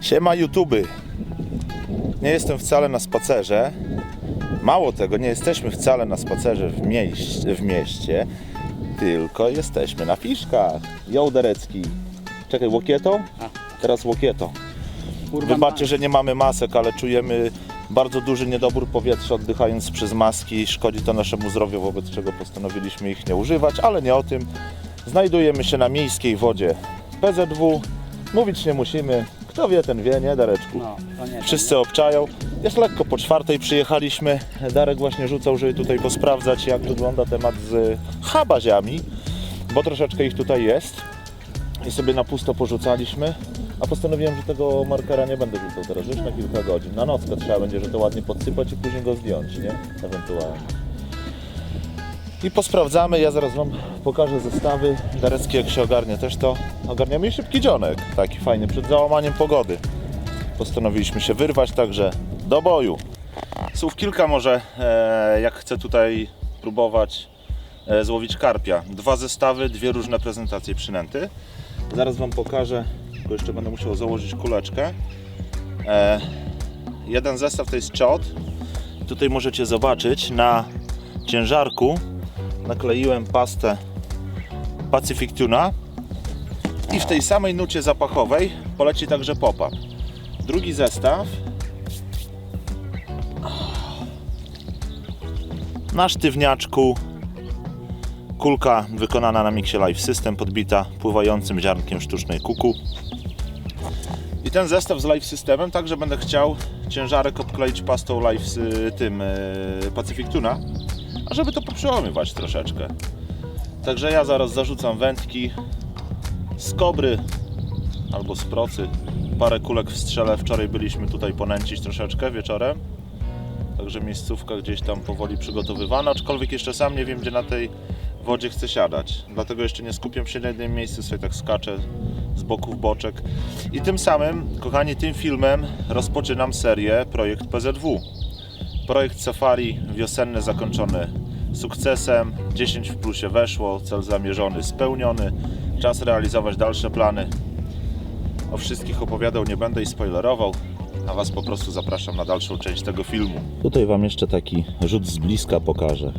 Siema YouTube. Nie jestem wcale na spacerze. Mało tego, nie jesteśmy wcale na spacerze w, mieście, w mieście, tylko jesteśmy na fiszkach. Jołderecki. Czekaj, łokieto? Teraz łokieto. Wybaczcie, że nie mamy masek, ale czujemy bardzo duży niedobór powietrza oddychając przez maski. Szkodzi to naszemu zdrowiu, wobec czego postanowiliśmy ich nie używać, ale nie o tym. Znajdujemy się na miejskiej wodzie PZW. Mówić nie musimy. Kto wie, ten wie, nie Dareczku? No, to nie. Wszyscy obczają. Jest lekko po czwartej przyjechaliśmy. Darek właśnie rzucał, żeby tutaj posprawdzać, jak wygląda temat z habaziami, bo troszeczkę ich tutaj jest. I sobie na pusto porzucaliśmy. A postanowiłem, że tego markera nie będę rzucał teraz, już na kilka godzin. Na nockę trzeba będzie, że to ładnie podsypać i później go zdjąć, nie? Ewentualnie. I posprawdzamy, ja zaraz Wam pokażę zestawy. Darecki jak się ogarnie też to ogarniamy i szybki dzionek, taki fajny, przed załamaniem pogody. Postanowiliśmy się wyrwać, także do boju. Słów kilka może, e, jak chcę tutaj próbować e, złowić karpia. Dwa zestawy, dwie różne prezentacje przynęty. Zaraz Wam pokażę, tylko jeszcze będę musiał założyć kuleczkę. E, jeden zestaw to jest czot. Tutaj możecie zobaczyć na ciężarku nakleiłem pastę Pacific Tuna i w tej samej nucie zapachowej poleci także pop-up. Drugi zestaw. Na sztywniaczku kulka wykonana na Mixie Life System podbita pływającym ziarnkiem sztucznej kuku. I ten zestaw z Life Systemem także będę chciał ciężarek obkleić pastą Life z tym e, Pacific Tuna a żeby to poprzełamywać troszeczkę. Także ja zaraz zarzucam wędki z kobry albo z procy. Parę kulek w strzele. Wczoraj byliśmy tutaj ponęcić troszeczkę wieczorem. Także miejscówka gdzieś tam powoli przygotowywana, aczkolwiek jeszcze sam nie wiem, gdzie na tej wodzie chcę siadać. Dlatego jeszcze nie skupiam się na jednym miejscu, sobie tak skaczę z boku w boczek. I tym samym, kochani, tym filmem rozpoczynam serię Projekt PZW. Projekt Safari wiosenny zakończony sukcesem. 10 w plusie weszło, cel zamierzony spełniony. Czas realizować dalsze plany. O wszystkich opowiadał nie będę i spoilerował, a Was po prostu zapraszam na dalszą część tego filmu. Tutaj Wam jeszcze taki rzut z bliska pokażę.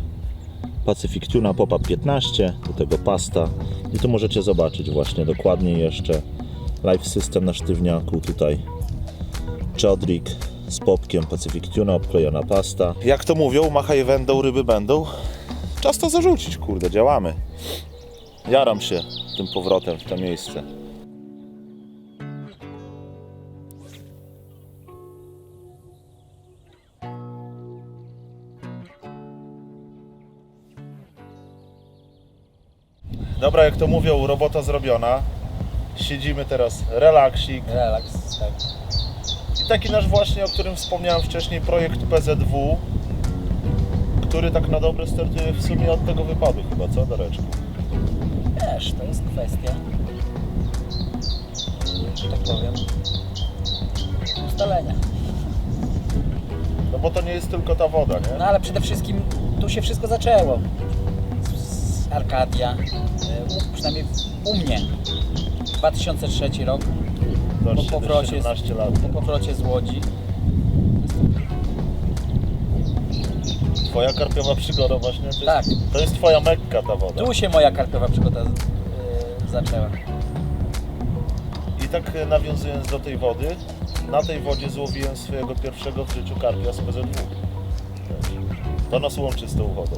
Pacific Tuna Popa 15, do tego pasta. I tu możecie zobaczyć właśnie dokładnie jeszcze Live System na sztywniaku tutaj Chodrik z popkiem Pacific Tuna, obklejona pasta. Jak to mówią, machaj wędą, ryby będą. Czas to zarzucić, kurde, działamy. Jaram się tym powrotem w to miejsce. Dobra, jak to mówią, robota zrobiona. Siedzimy teraz, relaksik. Relaks, tak. I taki nasz właśnie, o którym wspomniałem wcześniej, projekt PZW, który tak na dobre startuje w sumie od tego wypadu chyba, co Dareczku? Wiesz, to jest kwestia, że tak powiem, ustalenia. No bo to nie jest tylko ta woda, No nie? ale przede wszystkim tu się wszystko zaczęło. Z, Arkadia, u, przynajmniej u mnie. 2003 rok, Po powrocie, 17 lat. z, po powrocie z Łodzi. Twoja karpiowa przygoda właśnie, to jest, Tak. to jest twoja mekka ta woda. Tu się moja karpiowa przygoda y, zaczęła. I tak e, nawiązując do tej wody, na tej wodzie złowiłem swojego pierwszego w życiu karpia z PZW. Wiesz, To nas łączy z tą wodą.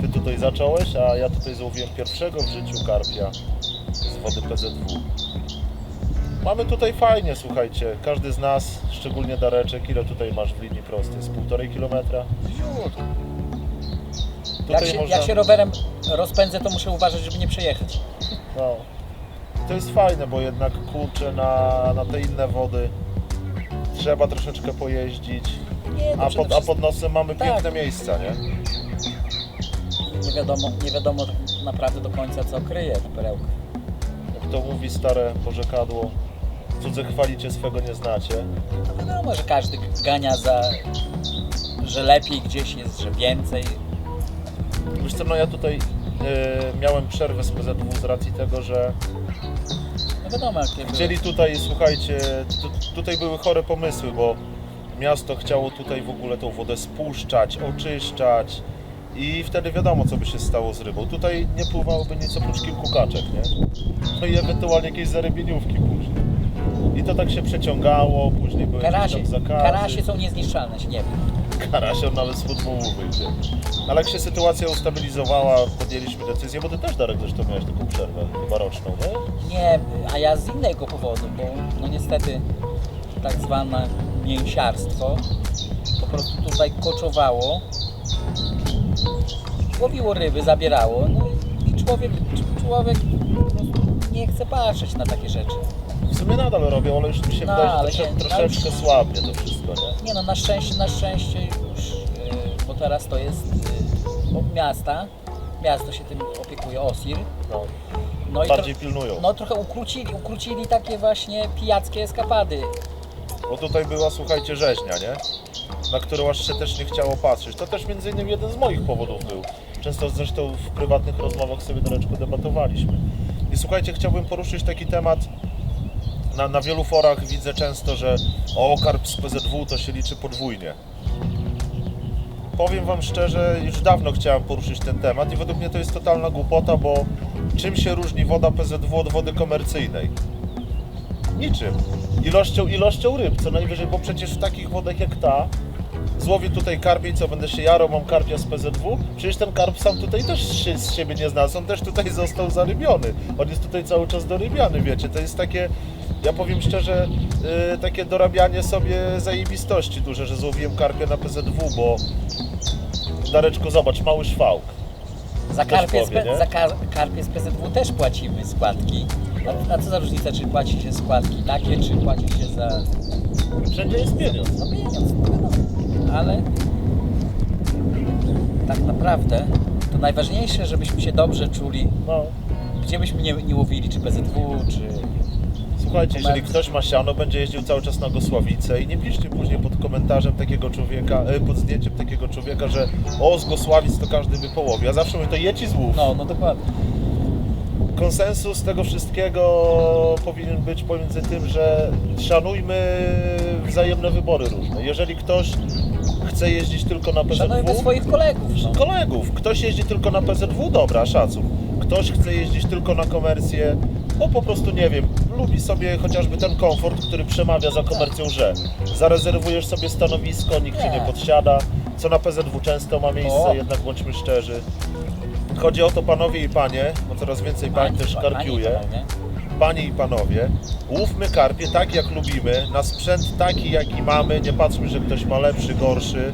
Ty tutaj zacząłeś, a ja tutaj złowiłem pierwszego w życiu karpia z wody PZW. Mamy tutaj fajnie, słuchajcie. Każdy z nas, szczególnie Dareczek, ile tutaj masz w linii prostej? Z półtorej kilometra? Tutaj Jak się, można... jak się rowerem rozpędzę, to muszę uważać, żeby nie przejechać. No. To jest fajne, bo jednak kurczę na, na te inne wody trzeba troszeczkę pojeździć. Nie, no A przede pod, a pod nosem mamy Tak. piękne miejsca, nie? nie wiadomo, nie wiadomo tak naprawdę do końca co kryje ta perełka. Jak to mówi stare porzekadło, cudze chwalicie, swego nie znacie. No wiadomo, że każdy gania za, że lepiej gdzieś jest, że więcej. Wiesz co, no ja tutaj e, miałem przerwę z PZW z racji tego, że wiadomo jakie były. Chcieli tutaj, słuchajcie, tu, tutaj były chore pomysły, bo miasto chciało tutaj w ogóle tą wodę spuszczać, oczyszczać i wtedy wiadomo, co by się stało z rybą. Tutaj nie pływałoby nic oprócz kilku kaczek, nie? No i ewentualnie jakieś zarybieniówki później. I to tak się przeciągało, później były jakieś Karasie, tam zakazy. karasie są niezniszczalne, się nie wiem. Karasie on nawet spod mułu wyjdzie. Ale jak się sytuacja ustabilizowała, podjęliśmy decyzję, bo ty też, Darek, zresztą miałeś taką przerwę chyba roczną, nie? Nie, a ja z innego powodu, bo no niestety tak zwane mięsiarstwo po prostu tutaj koczowało, łowiło ryby, zabierało, no i człowiek, człowiek po prostu nie chce patrzeć na takie rzeczy. Sumie nadal robią, ale już mi się No, wydaje, ale że trosze, nie, troszeczkę ale- słabnie to wszystko, nie? Nie no, na szczęście, na szczęście już, yy, bo teraz to jest yy, miasta, miasto się tym opiekuje, OSIR. No, No bardziej pilnują. no trochę ukrócili, ukrócili takie właśnie pijackie eskapady. Bo tutaj była, słuchajcie, rzeźnia, nie? Na którą aż się też nie chciało patrzeć. To też między innymi jeden z moich powodów był. Często zresztą w prywatnych rozmowach sobie Dareczku debatowaliśmy. I słuchajcie, chciałbym poruszyć taki temat. Na, na wielu forach widzę często, że o, karp z PZW to się liczy podwójnie. Powiem Wam szczerze, już dawno chciałem poruszyć ten temat i według mnie to jest totalna głupota, bo czym się różni woda PZW od wody komercyjnej? Niczym. Ilością, ilością ryb, co najwyżej, bo przecież w takich wodach jak ta złowię tutaj karpia i co, będę się jarał, mam karpia z PZW? Przecież ten karp sam tutaj też się z siebie nie znalazł, on też tutaj został zarybiony. On jest tutaj cały czas dorybiany, wiecie, to jest takie, ja powiem szczerze, yy, takie dorabianie sobie zajebistości duże, że złowiłem karpia na PZW, bo Dareczku, zobacz, mały szwałk. Za Też karpie, z, powie, nie? za kar, karpie z PZW też płacimy składki. A, a co za różnica, czy płaci się składki takie, czy płaci się za Wszędzie jest pieniądz. no pieniądz, no wiadomo. Ale tak naprawdę to najważniejsze, żebyśmy się dobrze czuli, No. gdzie byśmy nie, nie łowili, czy PZW, czy Słuchajcie, jeżeli ktoś ma siano, będzie jeździł cały czas na Gosławice i nie piszcie później pod komentarzem takiego człowieka, e, pod zdjęciem takiego człowieka, że o, z Gosławic to każdy by połowił. Ja zawsze mówię, to jedź i złów. no, no dokładnie. Konsensus tego wszystkiego powinien być pomiędzy tym, że szanujmy wzajemne wybory różne. Jeżeli ktoś chce jeździć tylko na Szanujmy PZW, swoich kolegów. No. kolegów. Ktoś jeździ tylko na PZW, dobra, szacun. Ktoś chce jeździć tylko na komercję, bo po prostu nie wiem, lubi sobie chociażby ten komfort, który przemawia za komercją, że zarezerwujesz sobie stanowisko, nikt ci nie Tak. podsiada, co na PZW często ma miejsce, jednak bądźmy szczerzy. Chodzi o to, panowie i panie, bo coraz więcej pań też karpiuje. Panie i panowie, łówmy karpie tak jak lubimy, na sprzęt taki jaki mamy, nie patrzmy, że ktoś ma lepszy, gorszy.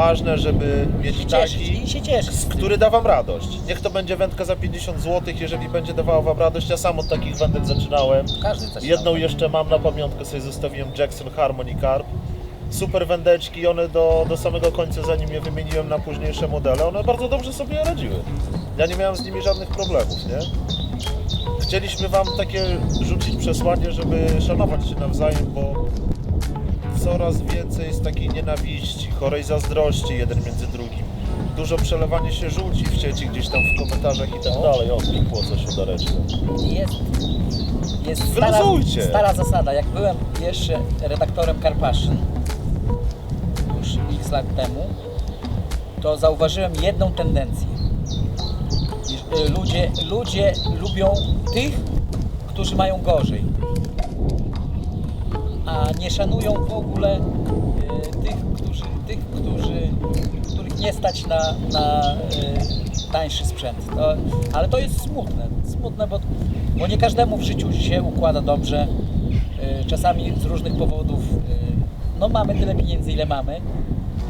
Ważne, żeby mieć I cieszyć, taki, i się cieszyć. z- który da Wam radość. Niech to będzie wędka za 50 zł, jeżeli będzie dawała Wam radość. Ja sam od takich wędek zaczynałem. Każdy coś Jedną tam. jeszcze mam na pamiątkę, sobie zostawiłem Jackson Harmony Carp. Super wędeczki, one do, do samego końca, zanim je wymieniłem na późniejsze modele, one bardzo dobrze sobie radziły. Ja nie miałem z nimi żadnych problemów, nie? Chcieliśmy Wam takie rzucić przesłanie, żeby szanować się nawzajem, bo coraz więcej jest takiej nienawiści, chorej zazdrości jeden między drugim. Dużo przelewanie się żółci w sieci, gdzieś tam w komentarzach i tak dalej. O, klikło coś udareczkę. Jest, jest stara, Wyluzujcie. stara zasada. Jak byłem jeszcze redaktorem Karpaszyn, już x lat temu, to zauważyłem jedną tendencję. Iż, y, Ludzie, ludzie lubią tych, którzy mają gorzej, a nie szanują w ogóle y, tych, którzy, tych, którzy, których nie stać na, na y, tańszy sprzęt. To, ale to jest smutne, smutne, bo, bo nie każdemu w życiu się układa dobrze. Y, czasami z różnych powodów no mamy tyle pieniędzy, ile mamy.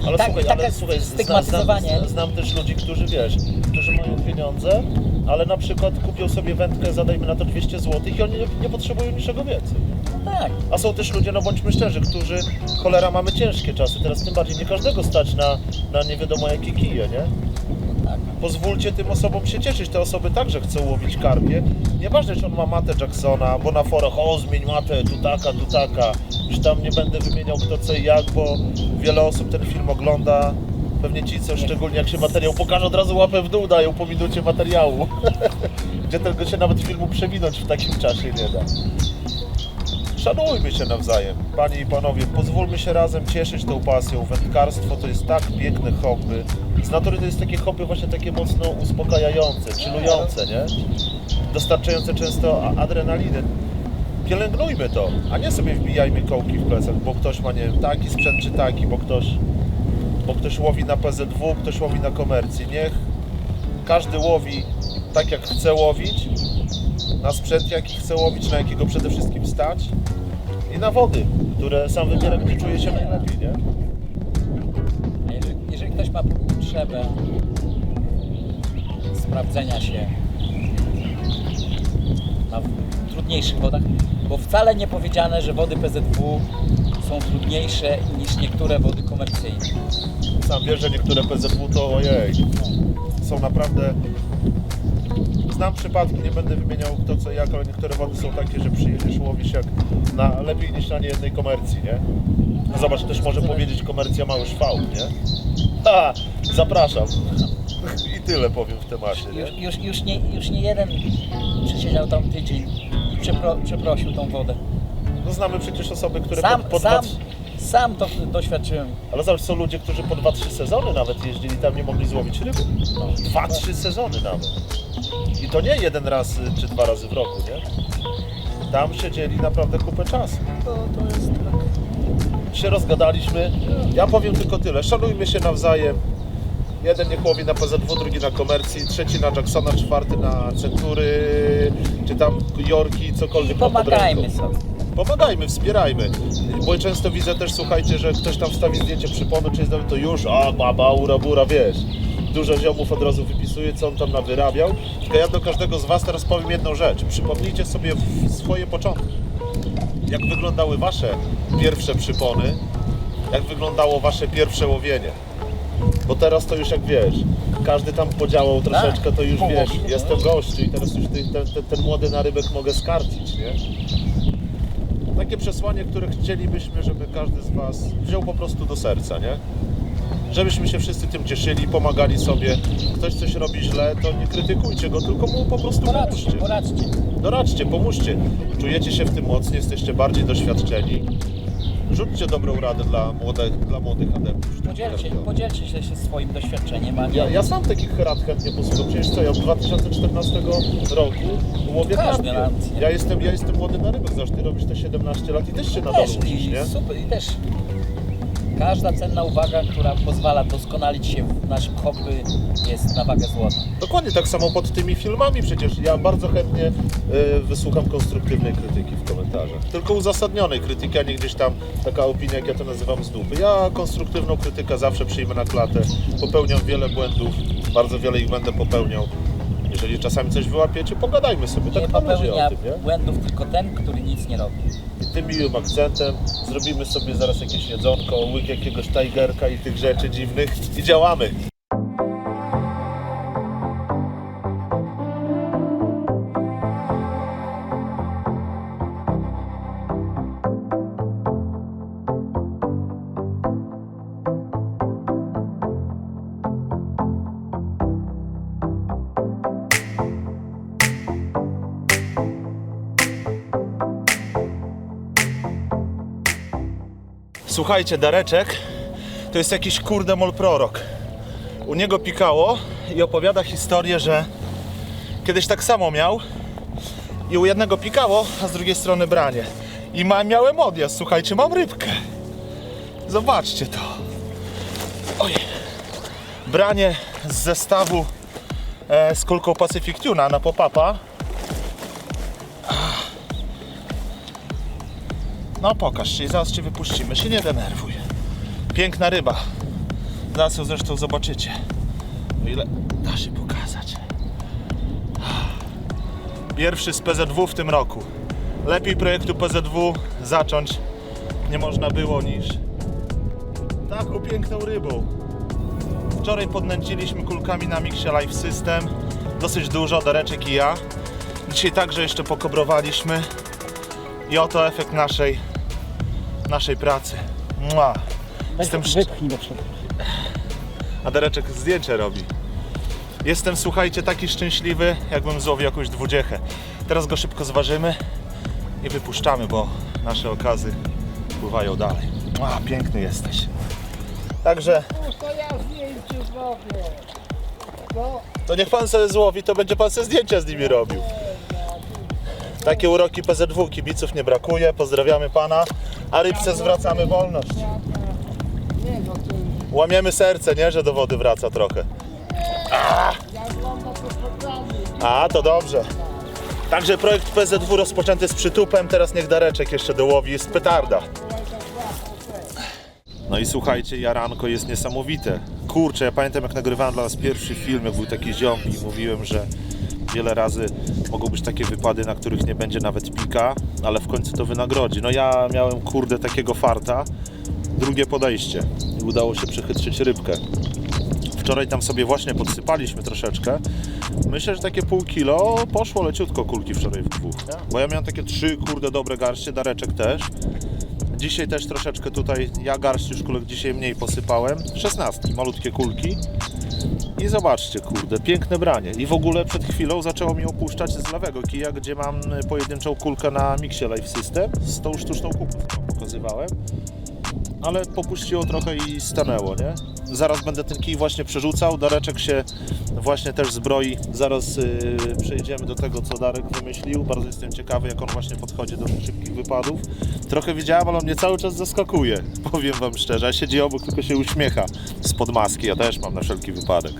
I Ale tak, słuchaj, ale słuchaj, znam, znam, znam też ludzi, którzy wiesz, którzy mają pieniądze, ale na przykład kupią sobie wędkę, zadajmy na to 200 zł i oni nie, nie potrzebują niczego więcej. Tak, A są też ludzie, no bądźmy szczerzy, którzy, cholera, mamy ciężkie czasy, teraz tym bardziej nie każdego stać na, na nie wiadomo jakie kije, nie? tak. Pozwólcie tym osobom się cieszyć, te osoby także chcą łowić karpie. Nieważne, czy on ma matę Jacksona, bo na forach, o zmień matę, tu taka, tu taka. Już tam nie będę wymieniał kto co i jak, bo wiele osób ten film ogląda. Pewnie ci, co szczególnie jak się materiał pokaże, od razu łapę w dół dają po minucie materiału. Gdzie tego się nawet filmu przewinąć w takim czasie nie da. Szanujmy się nawzajem, panie i panowie, pozwólmy się razem cieszyć tą pasją. Wędkarstwo to jest tak piękne hobby. Z natury to jest takie hobby właśnie takie mocno uspokajające, chillujące, nie? Dostarczające często adrenaliny. Pielęgnujmy to, a nie sobie wbijajmy kołki w plecach, bo ktoś ma, nie wiem, taki sprzęt czy taki, bo ktoś, bo ktoś łowi na PZW, ktoś łowi na komercji. Niech każdy łowi tak, jak chce łowić, na sprzęt, jaki chce łowić, na jakiego przede wszystkim stać i na wody, które sam wybiera, gdzie czuje się najlepiej, nie? A jeżeli, jeżeli ktoś ma potrzebę sprawdzenia się na trudniejszych wodach, bo wcale nie powiedziane, że wody PZW są trudniejsze niż niektóre wody komercyjne. Sam wiesz, że niektóre PZW to ojej, są naprawdę... Znam przypadki, nie będę wymieniał kto co jak, ale niektóre wody są takie, że przyjedziesz, łowisz jak na, lepiej niż na niejednej komercji, nie? No zobacz, też może powiedzieć komercja mały szwał, nie? Ha, zapraszam. I tyle powiem w temacie, Już, nie? już, już, nie, już nie jeden przesiedział tam tydzień i przepro, przeprosił tą wodę. No znamy przecież osoby, które Sam, po, po sam, dwa, sam to doświadczyłem. Ale zobacz, są ludzie, którzy po 2-3 sezony nawet jeździli tam nie mogli złowić ryby. No, 2-3 sezony nawet. I to nie jeden raz y, czy dwa razy w roku, nie? Tam siedzieli naprawdę kupę czasu. To, to jest tak. Się rozgadaliśmy. Ja powiem tylko tyle. Szanujmy się nawzajem. Jeden niech łowi na PZW, drugi na komercji, trzeci na Jacksona, czwarty na Century, czy tam Jorki, cokolwiek pod Pomagajmy sobie. Pomagajmy, wspierajmy. Bo często widzę też, słuchajcie, że ktoś tam wstawi zdjęcie przypony, czy jest to już, a baba, ura, bura, wiesz. Dużo ziomów od razu wypisuje, co on tam nawyrabiał. Tylko ja do każdego z Was teraz powiem jedną rzecz. Przypomnijcie sobie swoje początki. Jak wyglądały Wasze pierwsze przypony, jak wyglądało Wasze pierwsze łowienie. Bo teraz to już jak wiesz, każdy tam podziałał troszeczkę, to już wiesz, połowił, jestem gościu i teraz już ten, ten, ten młody narybek mogę skarcić, nie? Takie przesłanie, które chcielibyśmy, żeby każdy z Was wziął po prostu do serca, nie? Żebyśmy się wszyscy tym cieszyli, pomagali sobie. Ktoś coś robi źle, to nie krytykujcie go, tylko mu po prostu Poradźcie, pomóżcie. poradźcie. Doradźcie, pomóżcie. Czujecie się w tym mocniej, jesteście bardziej doświadczeni. Rzućcie dobrą radę dla młodych, dla młodych adeptów. Podzielcie, podzielcie się się swoim doświadczeniem, a nie... Ja, ja sam takich rad chętnie posłucham. Przecież co, ja od 2014 roku łowię karpie. Ja jestem, ja jestem młody na rybach, zresztą ty robisz te 17 lat i też się nadal uczysz, i nie? super, i też każda cenna uwaga, która pozwala doskonalić się w naszym hobby jest na wagę złota. Dokładnie tak samo pod tymi filmami przecież. Ja bardzo chętnie y, wysłucham konstruktywnej krytyki w komentarzach. Tylko uzasadnionej krytyki, a nie gdzieś tam taka opinia, jak ja to nazywam z dupy. Ja konstruktywną krytykę zawsze przyjmę na klatę. Popełniam wiele błędów, bardzo wiele ich będę popełniał. Jeżeli czasami coś wyłapiecie, pogadajmy sobie. Nie Tak popełnia o tym, nie? błędów tylko ten, który nic nie robi. I tym miłym akcentem zrobimy sobie zaraz jakieś jedzonko, łyk jakiegoś tigerka i tych rzeczy dziwnych i działamy. Słuchajcie, Dareczek to jest jakiś kurde mol prorok. U niego pikało i opowiada historię, że kiedyś tak samo miał i u jednego pikało, a z drugiej strony branie. I ma, miałem odjazd, słuchajcie, mam rybkę. Zobaczcie to. Oj. Branie z zestawu e, z kulką Pacific Tuna na pop-upa. No pokaż się, zaraz Cię wypuścimy, się nie denerwuj. Piękna ryba. Zaraz ją zresztą zobaczycie. O ile da się pokazać. Pierwszy z PZW w tym roku. Lepiej projektu PZW zacząć nie można było niż taką piękną rybą. Wczoraj podnęciliśmy kulkami na Mixie Life System. Dosyć dużo, Dareczek i ja. Dzisiaj także jeszcze pokobrowaliśmy. I oto efekt naszej, naszej pracy. Mua. Jestem szcz- Wypchnij do przodu. A Dareczek zdjęcie robi. Jestem, słuchajcie, taki szczęśliwy, jakbym złowił jakąś dwudziechę. Teraz go szybko zważymy i wypuszczamy, bo nasze okazy pływają dalej. A, piękny jesteś. Także To ja zdjęcie zrobię. No, to niech pan sobie złowi, to będzie pan sobie zdjęcia z nimi robił. Takie uroki PZW, kibiców nie brakuje, pozdrawiamy pana, a rybce zwracamy wolność. no, Łamiemy serce, nie, że do wody wraca trochę. programy. A, to dobrze. Także projekt PZW rozpoczęty z przytupem, teraz niech Dareczek jeszcze dołowi z petarda. No i słuchajcie, jaranko jest niesamowite. Kurczę, ja pamiętam jak nagrywałem dla nas pierwszy film, jak był taki ziom i mówiłem, że wiele razy mogą być takie wypady, na których nie będzie nawet pika, ale w końcu to wynagrodzi. No ja miałem kurde takiego farta, drugie podejście i udało się przechytrzyć rybkę. Wczoraj tam sobie właśnie podsypaliśmy troszeczkę. Myślę, że takie pół kilo poszło leciutko kulki wczoraj w dwóch. Bo ja miałem takie trzy kurde dobre garście, Dareczek też. Dzisiaj też troszeczkę tutaj, ja garść już kulek dzisiaj mniej posypałem. Szesnastki, malutkie kulki. I zobaczcie, kurde, piękne branie. I w ogóle przed chwilą zaczęło mi opuszczać z lewego kija, gdzie mam pojedynczą kulkę na Mixie Life System z tą sztuczną kuką, którą pokazywałem ale popuściło trochę i stanęło, nie? Zaraz będę ten kij właśnie przerzucał, Dareczek się właśnie też zbroi. Zaraz yy, przejdziemy do tego, co Darek wymyślił. Bardzo jestem ciekawy, jak on właśnie podchodzi do szybkich wypadów. Trochę widziałem, ale on mnie cały czas zaskakuje, powiem Wam szczerze. Siedzi obok, tylko się uśmiecha spod maski. Ja też mam na wszelki wypadek.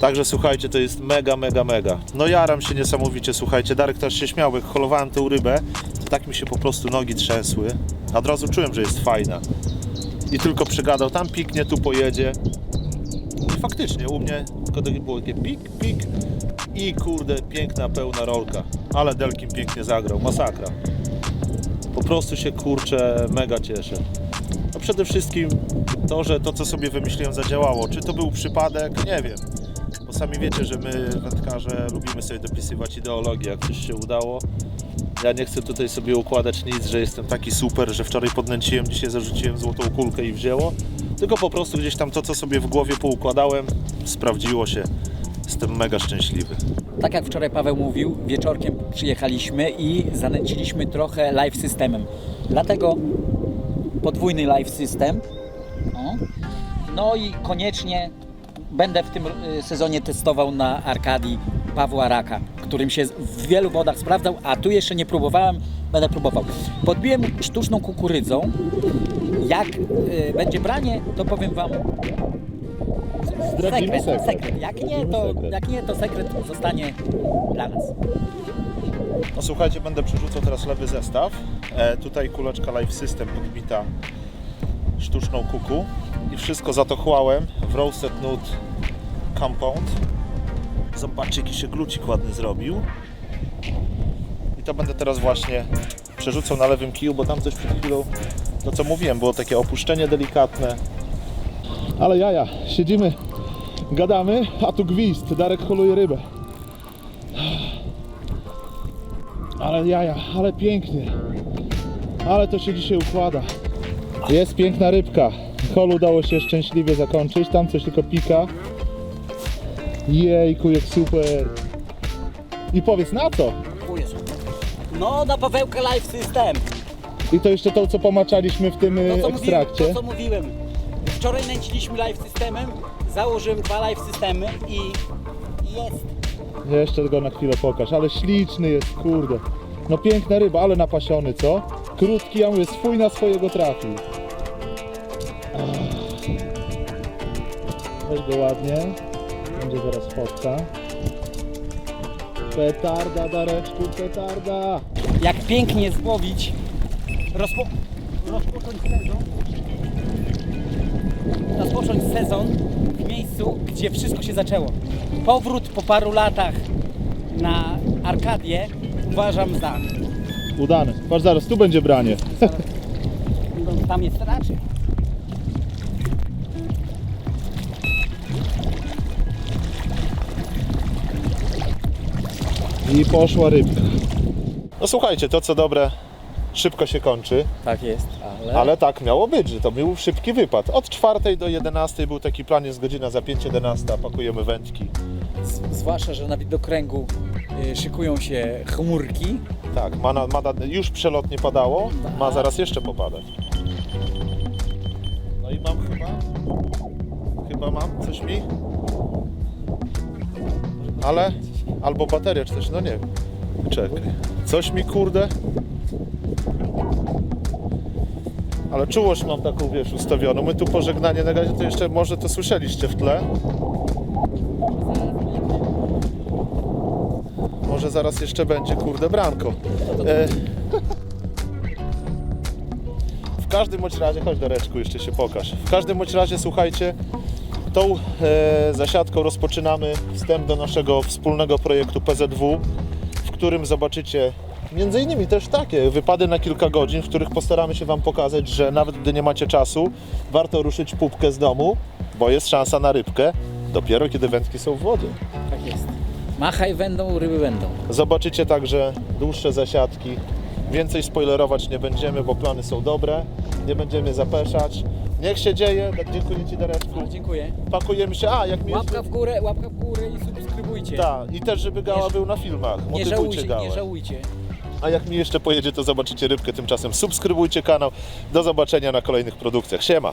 Także słuchajcie, to jest mega, mega, mega. No jaram się niesamowicie, słuchajcie. Darek też się śmiał, jak holowałem tę rybę, to tak mi się po prostu nogi trzęsły. Od razu czułem, że jest fajna. I tylko przygadał, tam piknie, tu pojedzie. I faktycznie u mnie tylko było takie pik, pik i kurde, piękna, pełna rolka. Ale Delkim pięknie zagrał, masakra. Po prostu się kurczę mega cieszę. No przede wszystkim to, że to co sobie wymyśliłem zadziałało. Czy to był przypadek? Nie wiem. Bo sami wiecie, że my wędkarze lubimy sobie dopisywać ideologię, jak coś się udało. Ja nie chcę tutaj sobie układać nic, że jestem taki super, że wczoraj podnęciłem, dzisiaj zarzuciłem złotą kulkę i wzięło. Tylko po prostu gdzieś tam to, co sobie w głowie poukładałem, sprawdziło się. Jestem mega szczęśliwy. Tak jak wczoraj Paweł mówił, wieczorkiem przyjechaliśmy i zanęciliśmy trochę live systemem. Dlatego podwójny live system. No i koniecznie będę w tym y, sezonie testował na Arkadii Pawła Raka, którym się w wielu wodach sprawdzał, a tu jeszcze nie próbowałem, będę próbował. Podbiłem sztuczną kukurydzą. Jak y, będzie branie, to powiem Wam Zdradzimy sekret, sekret. sekret. Jak nie, to, sekret. jak nie, to sekret zostanie dla nas. No słuchajcie, będę przerzucał teraz lewy zestaw. E, tutaj kuleczka Life System podbita sztuczną kuku i wszystko zatochłałem w Roasted Nut Compound. Zobaczcie, jaki się glucik ładny zrobił. I to będę teraz właśnie przerzucał na lewym kiju, bo tam coś przed chwilą, to co mówiłem, było takie opuszczenie delikatne. Ale jaja, siedzimy, gadamy, a tu gwizd, Darek holuje rybę. Ale jaja, ale pięknie. Ale to się dzisiaj układa. Jest piękna rybka. Hol udało się szczęśliwie zakończyć. Tam coś tylko pika. Jejku, jak super. I powiedz na co? No, na Pawełka Live System. I to jeszcze to, co pomaczaliśmy w tym y, co, ekstrakcie. mówiłem, to, co mówiłem. Wczoraj nęciliśmy live systemem, założyłem dwa live systemy i i jest. Jeszcze go na chwilę pokaż, ale śliczny jest, kurde. No piękna ryba, ale napasiony, co? Krótki, ja mówię, swój na swojego trafił. Ach. Weź go ładnie. Będzie zaraz fotka. Petarda, Dareczku, petarda. Jak pięknie złowić, rozpo, rozpocząć sezon. Rozpocząć sezon w miejscu, gdzie wszystko się zaczęło. Powrót po paru latach na Arkadię uważam za. Udany. Patrz zaraz, tu będzie branie. No, tam jest raczej. I poszła rybka. No słuchajcie, to co dobre szybko się kończy, Tak jest, ale... ale tak miało być, że to był szybki wypad. Od 4 do 11 był taki plan, jest godzina za 5.11, pakujemy wędki. Z- Zwłaszcza, że na widokręgu y, szykują się chmurki. Tak, ma, na, ma na, już przelotnie padało, ma zaraz jeszcze popadać. No i mam chyba, chyba mam, coś mi? Ale, albo bateria czy coś, no nie wiem. Czekaj, coś mi kurde. Ale czułość mam taką, wiesz, ustawioną. My tu pożegnanie na razie, to jeszcze może to słyszeliście w tle. Może zaraz jeszcze będzie, kurde, branko. E, w każdym bądź razie, chodź Dareczku, jeszcze się pokaż. W każdym bądź razie, słuchajcie, tą e, zasiadką rozpoczynamy wstęp do naszego wspólnego projektu PZW, w którym zobaczycie między innymi też takie wypady na kilka godzin, w których postaramy się Wam pokazać, że nawet gdy nie macie czasu, warto ruszyć pupkę z domu, bo jest szansa na rybkę dopiero kiedy wędki są w wodzie. Tak jest. Machaj będą, ryby będą. Zobaczycie także dłuższe zasiadki. Więcej spoilerować nie będziemy, bo plany są dobre. Nie będziemy zapeszać. Niech się dzieje. Tak, Dziękuję Ci Dareczku. Dziękuję. Pakujemy się. A, jak mi Łapka w górę, łapka w górę i subskrybujcie. Tak, i też żeby Gała Nie- był na filmach. Nie Motywujcie żałujcie, Gałę. nie żałujcie. A jak mi jeszcze pojedzie, to zobaczycie rybkę. Tymczasem subskrybujcie kanał. Do zobaczenia na kolejnych produkcjach. Siema!